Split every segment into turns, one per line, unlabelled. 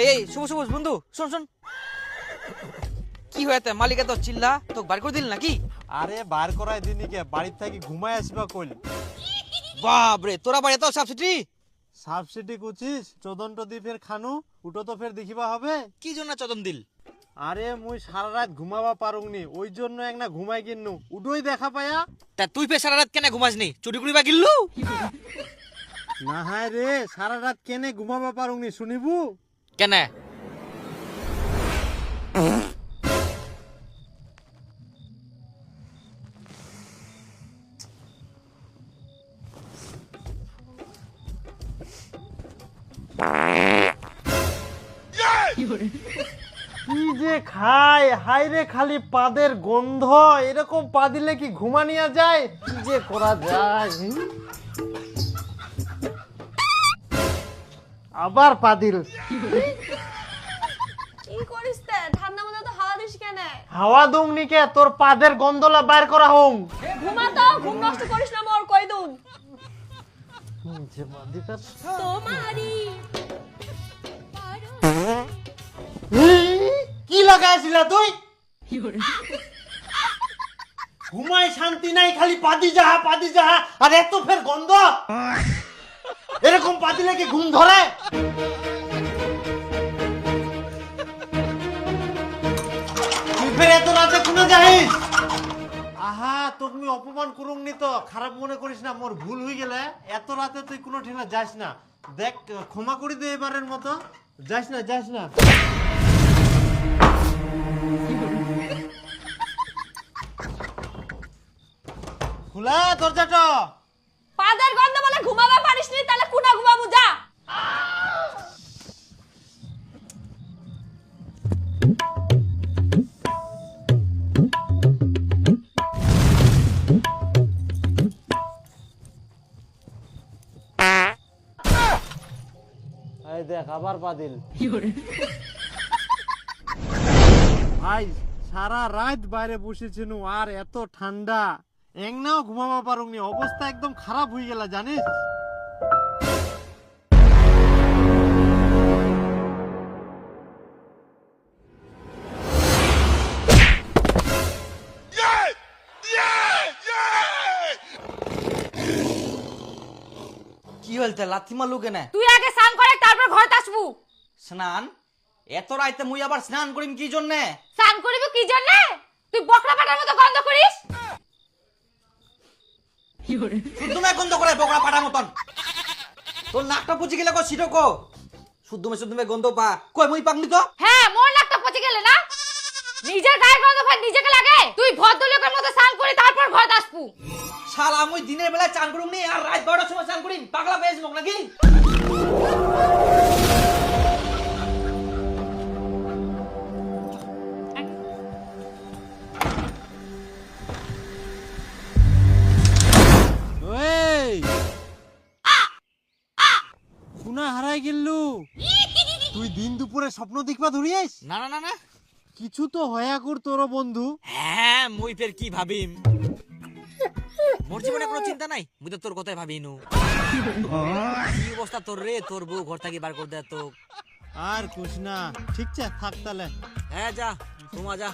এই এই শুভ শুভ বন্ধু শোন শোন। কি হয়েছে মালিকা তো চিল্লা তোকে বার করে দিল নাকি?
আরে বার করাই দিনিকে বাড়ির থেকে ঘুমাই আসবা কইল
বাপরে তোরা বাড়ি এত সাবসিডি
সাবসিডি কুচিস ফের খানু উটো তো ফের দেখিবা হবে।
কি জন্য চদন দিল?
আরে মুই সারা রাত ঘুমাবা পারুংনি ওই জন্য এক না ঘুমাই কিন্নু উটোই দেখা পায়া।
তা তুই ফের সারা রাত কেন ঘুমাসনি? চুরি করি বা গিল্লু?
না হায় রে সারা রাত কেনে ঘুমাবা পারুংনি শুনিবু?
কেন?
কি যে খায়? হাই রে খালি পাদের গন্ধ। এরকম পা দিলে কি ঘুমানিয়া যায়? কি যে করা যায় আবার পাদিল।
কি করিস তে ঠান্ডা মধ্যে তো হাওয়া দিস কেন?
হাওয়া দুমনিকে তোর পাদের গন্ধলা বাইর করা হোম।
ঘুমা তো ঘুম নষ্ট করিস না মোর কই দুন তোমারি
কি লাগাইছিল তুই? ঘুমায় শান্তি নাই খালি পাদি যাহা পাদি যাহা আর এত ফের গন্ধ? এরকম পাদিলে কি ঘুম ধরে? তুই এত রাতে কোনে যাইস আহা তোকে আমি অপমান করুম নি তো। খারাপ মনে করিস না মোর ভুল হয়ে গেলে। এত রাতে তুই কোনো ঠিনা যাস না। দেখ ক্ষমা করে দে এবারের মতো। যাস না যাস না। খোলা দরজাটা।
পাদের গন্ধ বলে ঘুমাবা পারিস নি তাহলে
দেখ আবার পাদিল ভাই সারা রাত বাইরে বসেছিনু আর এত ঠান্ডা। একনাও ঘুমাবা পারুংনি অবস্থা একদম খারাপ হয়ে গেল জানিস?
কি হলতে লাথি মারলু কেন?
তুই আগে স্নান করে তারপর ঘরে আসবু।
স্নান? এত রাইতে মুই আবার স্নান করিম কি জন্যে?
স্নান করিবি কি জন্য? তুই বকরা পাটার মতো গন্ধ করিস?
শুদ্ধ মে গন্ধ করে বকরা পাটা মতন। তোর নাকটা পুচি গেলে কো সিটো কো? শুদ্ধ মে শুদ্ধ মে গন্ধ পা। কই মুই পাকনি তো?
হ্যাঁ মোর নাকটা পচে গেলে না? নিজের গায়ের গন্ধ ফের নিজেকে লাগে? তুই ভদ্রলোকের মতো স্নান করে তারপর ঘরে আসবু।
শালা মুই দিনের বেলা চান করুম নি আর রাত বারোটার সময় চান করিম পাগলা পেয়েছ মোক নাকি?
ওই। শুনা হারাই গেললু তুই দিন দুপুরে স্বপ্ন দেখবা ধরিয়াস
না না না না।
কিছু তো হয়া কর তোর বন্ধু।
হ্যাঁ মুই ফের কি ভাবিম? মোর জীবনে কোনো চিন্তা নাই? মুই তো তোর কথাই ভাবি নু কি অবস্থা তোর রে? তোর বউ ঘর থাকি বার করে দেয় তো।
আর কুছ না ঠিক আছে থাক তাহলে।
হ্যাঁ যা তোমা যা।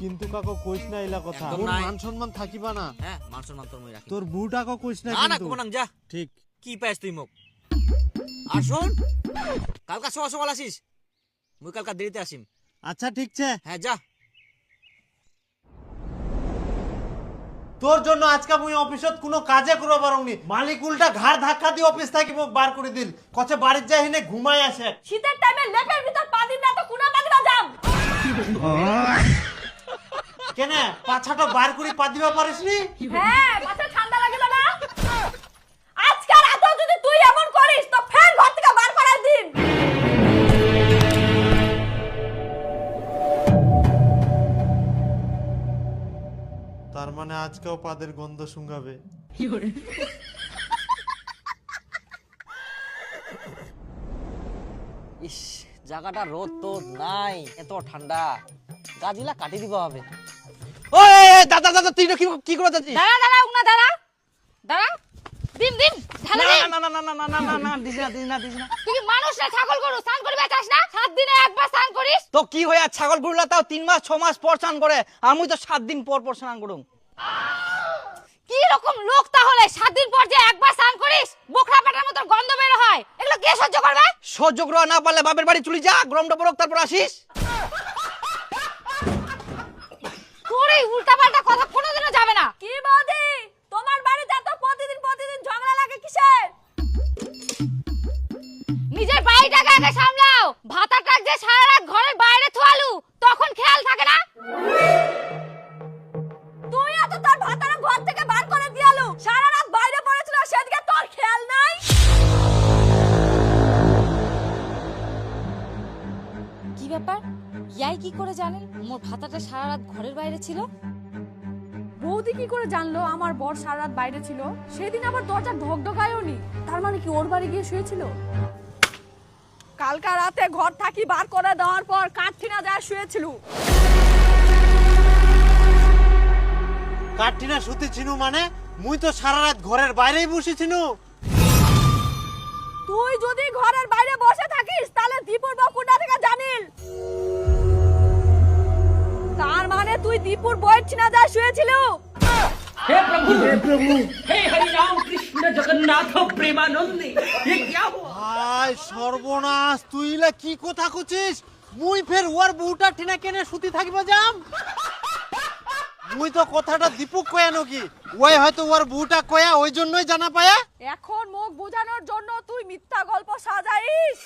কিন্তু কাকো কইস না এলা কথা। তোর মান সম্মান থাকিবা না?
হ্যাঁ মান সম্মান তোর মই রাখি।
তোর বুটাকো কইস না
না না কোনাং যা।
ঠিক।
কি পাইস তুই মোক? আর শোন কালকা সকাল সকাল আসিস। মুই কালকা দেরিতে আসিম।
আচ্ছা ঠিক আছে
হ্যাঁ যা।
তোর জন্য আজকে মুই অফিসত কোনো কাজে করব পারংনি। মালিক উল্টা ঘাড় ধাক্কা দিয়ে অফিস থেকে মোক বার করে দিল। কছে বাড়ির যাই হিনে ঘুমাই আসে
শীতের টাইমে লেপের ভিতর পা দিন না তো কুনা পাগলা যাম।
কেনে পাছাটা বার করে পা দিবা পারিস নি?
হ্যাঁ মাথা ঠান্ডা লাগবে না। আজকে রাতে যদি তুই এমন করিস তো ফের ঘর থেকে বার
তার মানে আজকেও পাদের গন্ধ শুঙ্গাবে।
ইস জায়গাটা রোদ তো নাই এত ঠান্ডা। গাছগুলা কাটি দিব হবে। ওই দাদা দাদা তুই কি কি করে যাচ্ছিস
দাঁড়া দাঁড়া উনা দাঁড়া। দাঁড়া। দিন দিন
না না না না না না না না না দিস না দিস না দিস না।
তুই মানুষ না ছাগল গরু? স্নান করবি চাস না? সাত দিনে একবার স্নান করিস?
তো কি হয়ে ছাগল গরুলা তাও তিন মাস ছ মাস পর স্নান করে? আমি তো সাত দিন পর পর স্নান করুম।
কি রকম লোক তাহলে? সাত দিন পর যে একবার স্নান করিস বোখরা পেটার মতো গন্ধ বের হয়। এগুলো কে সহ্য করবে?
সহ্য করা না পারলে বাপের বাড়ি চলে যা গরমটা পড়ক তারপর আসিস।
তোর এই উল্টা পাল্টা কথা কোনোদিনও যাবে না।
কি বৌদি? তোমার বাড়িতে এত প্রতিদিন প্রতিদিন ঝগড়া লাগে কিসের?
নিজের বাড়িটাকে আগে সামলাও
বৌদি কি করে জানলো আমার বর সারা রাত বাইরে ছিল? সেদিন আবার দরজা ঢকঢকায়ও নি তার মানে কি ওর বাড়ি গিয়ে শুয়েছিল? কালকা রাতে ঘর থাকি বার করে দেওয়ার পর কাঠঠিনা যায় শুয়েছিল।
কাঠিনা শুতে চিনু মানে? মুই তো সারা রাত ঘরের বাইরেই বসেছিনু।
তুই যদি ঘরের বাইরে বসে থাকিস তাহলে দীপুর কোথা থেকে জানিল তার মানে তুই দীপুর বইয়ের ছিনা যায় শুয়েছিল
हे प्रभु हे प्रभु हे हरि राम कृष्ण जगन्नाथ प्रेमानंदी ये क्या हुआ
হায় সর্বনাশ তুই ইলা কি কথা কছিস মুই ফের ওর বউটা ঠিনা কেনে সুতি থাকিব যাম মুই তো কথাটা দীপুক কয়া নাকি ওই হয়তো ওর বউটা কয়া ওই জন্যই জানা পায়া
এখন মুখ বোঝানোর জন্য তুই মিথ্যা গল্প সাজাইস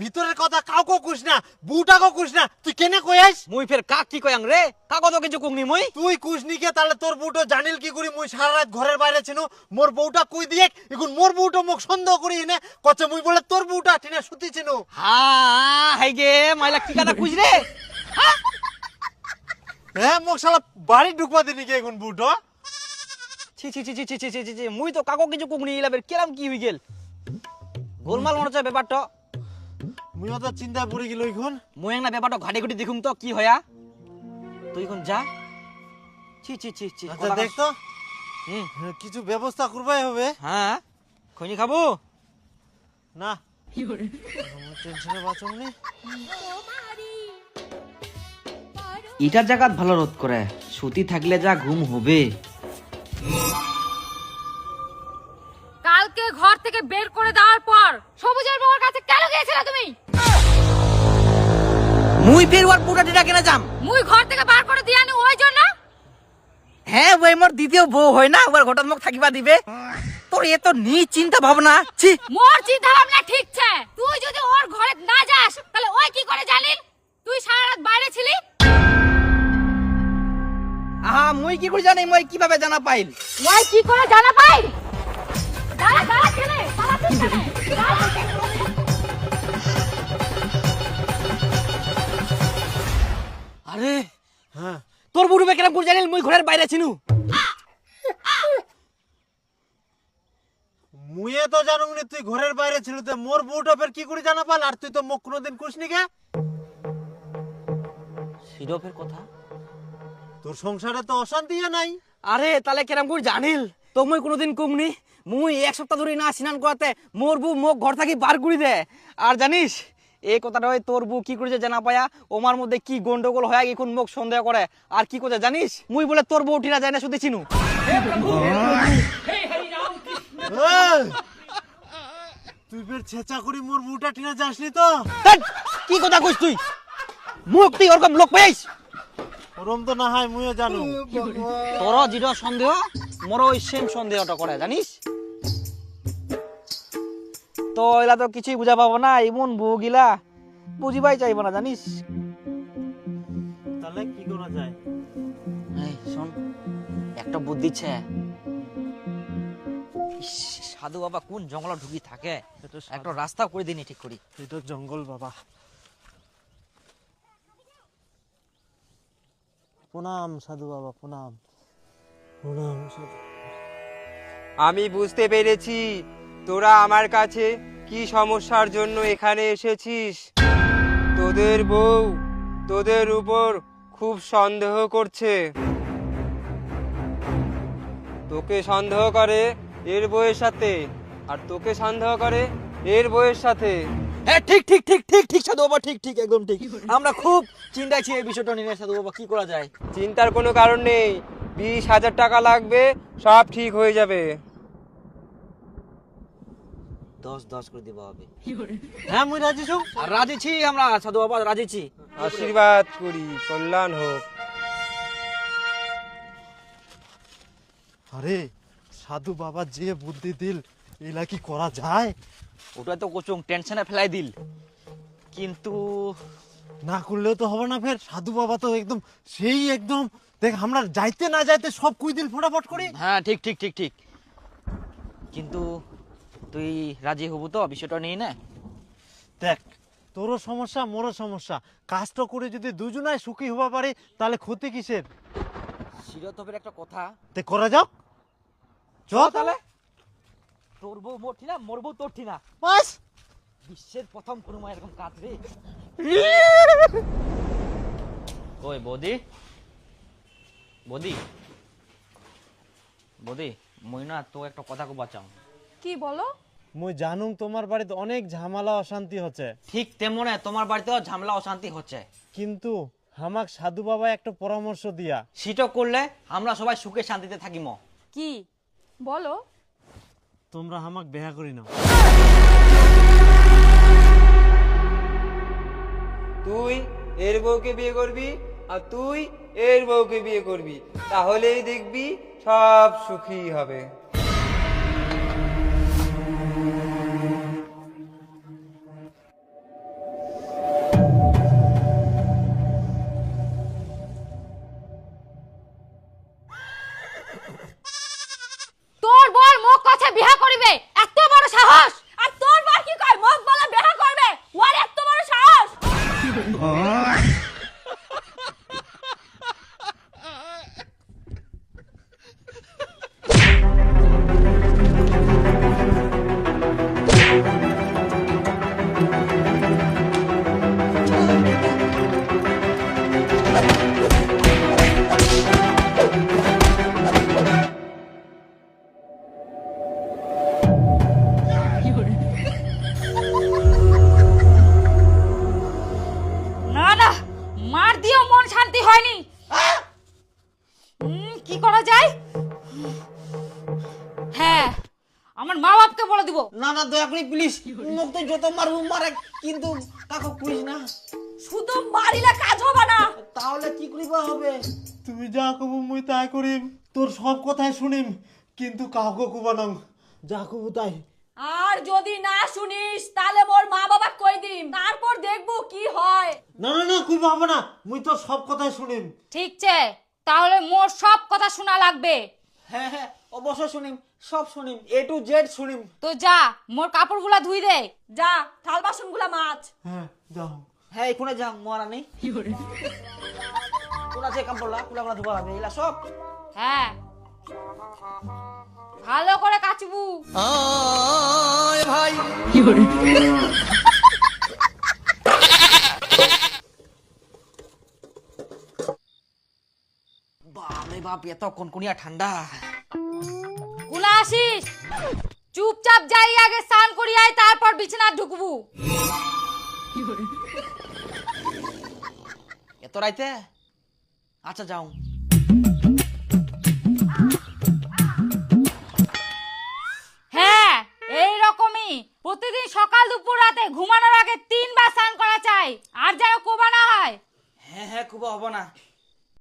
ভিতরের কথা কাউকে কুস না বুটাকে কুস না তুই কেনে কইস
মুই ফের কাক কি কইং রে? কাকো তো কিছু কুংনি মুই?
তুই কুস কে তাহলে তোর বুটো জানিল কি করি? মুই সারা রাত ঘরের বাইরে ছিনু মোর বউটা কই দিয়ে এখন মোর বউটো মুখ সন্দেহ করি নে কচে মুই বলে তোর বউটা টিনা সুতি ছিনু।
হ্যাঁ হাই গে মাইলা কি কথা কুস রে?
হ্যাঁ মুখ শালা বাড়ি ঢুকবা দিনি কে এখন বুটো?
ছি ছি ছি ছি ছি ছি ছি মুই তো কাকো কিছু কুংনি ইলাবের কেরাম কি হই গেল? গোলমাল মনে হচ্ছে ব্যাপারটা।
মুই তো চিন্তা পড়ে গেল এখন।
মুই একটা ব্যাপারটা ঘাটি ঘুটি দেখুম তো কি হয়া? তুই এখন যা। ছি ছি ছি ছি
আচ্ছা দেখ তো।
হুম।
হ্যাঁ, কিছু ব্যবস্থা করবাই হবে।
হ্যাঁ খৈনি খাব?
না। টেনশনে বাঁচম নি।
এটার জায়গাত ভালো রোদ করে। সুতি থাকলে যা ঘুম হবে।
কালকে ঘর থেকে বের করে দেওয়ার পর সবুজের বউর কাছে কেন গিয়েছিলে তুমি?
মুই ফের ওর পুরা ডিটা কেনা যাম?
মুই ঘর থেকে বার করে দিয়ে আনি ওই জন্য?
হ্যাঁ ওই মোর দ্বিতীয় বউ হয় না ওর ঘটন মুখ থাকিবা দিবে। তোর এ তো নি চিন্তা ভাবনা ছি।
মোর চিন্তা ভাবনা ঠিক ছে। তুই যদি ওর ঘরে না যাস তাহলে ওই কি করে জানিল তুই সারা রাত বাইরে ছিলি?
আহা মুই কি করে জানি মুই কীভাবে জানা পাইল?
ওই কি করে জানা পাই দাঁড়া দাঁড়া কেনে? দাঁড়া।
তোর বুড়ুবে কেরাম করে জানিল মুই ঘরের বাইরে ছিনু।
মুয়ে তো জানুম নি তুই ঘরের বাইরে ছিল তো মোর বউটা ফের কি করে জানা পাল আর তুই তো মুখ কোনোদিন কুস নি কে
সিরপের কথা?
তোর সংসারে তো অশান্তি নাই।
আরে তাহলে কেরাম করে জানিল? তো মুই কোনোদিন কমনি মুই এক সপ্তাহ ধরে না স্নান করাতে মোর বউ মোক ঘর থাকি বার করে দে। আর জানিস এই কথাটা হয় তোর বউ কি করেছে জানা পায়া? ওমার মধ্যে কি গন্ডগোল হয় এখন মুখ সন্দেহ করে। আর কি করছে জানিস? মুই বলে তোর বউ ঠিনা যায় না শুধু চিনু।
তুই ফের চেঁচা করি মোর মুটা ঠিনা যাসনি তো?
কি কথা কইস তুই? মুখ তুই ওরকম লোক পাইস
ওরম তো না হয় মুইও জানো।
তোর যেটা সন্দেহ মোরও ওই সেম সন্দেহটা করে জানিস? তো এলা তো কিছুই বুঝা পাবো না এমন বউ গিলা বুঝিবাই চাইব না জানিস?
তাহলে কি করা যায়?
এই শোন একটা বুদ্ধি ছে। ইস, সাধু বাবা কোন জঙ্গল ঢুকি থাকে?
এটা
একটা রাস্তা করে দিনি ঠিক করি।
এটা জঙ্গল বাবা। প্রণাম সাধু বাবা প্রণাম প্রণাম সাধু
আমি বুঝতে পেরেছি। তোরা আমার কাছে কি সমস্যার জন্য এখানে এসেছিস? তোদের বউ তোদের উপর খুব সন্দেহ করছে। তোকে সন্দেহ করে এর বউয়ের সাথে আর তোকে সন্দেহ করে এর বউয়ের সাথে।
হ্যাঁ ঠিক ঠিক ঠিক ঠিক ঠিক সাধু বাবা ঠিক ঠিক একদম ঠিক। আমরা খুব চিন্তায় ছি এই বিষয়টা নিয়ে সাধু বাবা কি করা যায়?
চিন্তার কোনো কারণ নেই। বিশ হাজার টাকা লাগবে সব ঠিক হয়ে যাবে।
দশ দশ করে দিবা হবে।
হ্যাঁ মুই রাজি ছৌ
আর রাজি? ছি আমরা সাধু বাবা রাজি ছি।
আশীর্বাদ করি কল্যাণ হোক।
আরে সাধু বাবা যে বুদ্ধি দিল এলা কি করা যায়?
ওটা তো কোচং টেনশনে ফেলাই দিল। কিন্তু
না করলেও তো হবে না ফের। সাধু বাবা তো একদম সেই একদম। দেখ আমরা যাইতে না যাইতে সব কুই দিল ফটাফট করি।
হ্যাঁ ঠিক ঠিক ঠিক ঠিক। কিন্তু তুই রাজি হবু তো? বিষয়টা নিয়ে না।
দেখ তোরও সমস্যা মোরও সমস্যা। কাজটা করে যদি দুজনায় সুখী হবা পারে তাহলে ক্ষতি কিসের?
শিরতবের একটা কথা।
তে করা যাক। চ তাহলে।
তোর বউ মোর ঠিনা মোর বউ তোর ঠিনা
বাস।
বিশ্বের প্রথম কোনো মায়ের এরকম কাজ রে। ওই বৌদি। বৌদি। বৌদি মই না তো একটা কথা কো বাঁচাও
কি বলো?
মুই জানুম তোমার বাড়িতে অনেক ঝামেলা অশান্তি হচ্ছে।
ঠিক তেমনে তোমার বাড়িতেও ঝামেলা অশান্তি হচ্ছে।
কিন্তু হামাক সাধু বাবা একটা পরামর্শ দিয়া।
সেটা করলে আমরা সবাই সুখে শান্তিতে থাকিম।
কি? বলো।
তোমরা হামাক বেহা করি নাও।
তুই এর বউকে বিয়ে করবি আর তুই এর বউকে বিয়ে করবি তাহলেই দেখবি সব সুখী হবে।
তো যত মারবো মারে। কিন্তু কাকু কইস না।
শুধু মারিলে কাজ হবে না।
তাহলে কি করিবা হবে?
তুমি যা কবু মুই তাই করিম। তোর সব কথাই শুনিম কিন্তু কাউকে কুবানং যা কবু তাই।
আর যদি না শুনিস তাহলে মোর মা বাবা কই দিম? তারপর দেখব কি হয়।
না না না কুইবা হবে না। মুই তোর সব কথাই শুনিম।
ঠিক আছে তাহলে মোর সব কথা শোনা লাগবে।
হ্যাঁ হ্যাঁ অবশ্যই শুনিম। সব শুনিম এ টু জেড শুনিম
তো যা মোর কাপড়গুলা ধুই দে।
যা থাল বাসনগুলা মাছ।
হ্যাঁ যাও।
হ্যাঁ এখানে যা মরা নেই। কোন আছে কাপড়লা কুলা কুলা ধোয়া হবে এলা সব।
হ্যাঁ। ভালো করে কাচবু।
ভাই। বাপরে বাপ এত কনকনিয়া ঠান্ডা।
কুলা আসিস? চুপচাপ যাই আগে স্নান করি আয় তারপর বিছানা ঢুকবু।
এত রাইতে? আচ্ছা যাও।
হ্যাঁ এই রকমই প্রতিদিন সকাল দুপুর রাতে ঘুমানোর আগে তিনবার স্নান করা চাই। আর যেন কোবা না হয়।
হ্যাঁ হ্যাঁ খুব হব না।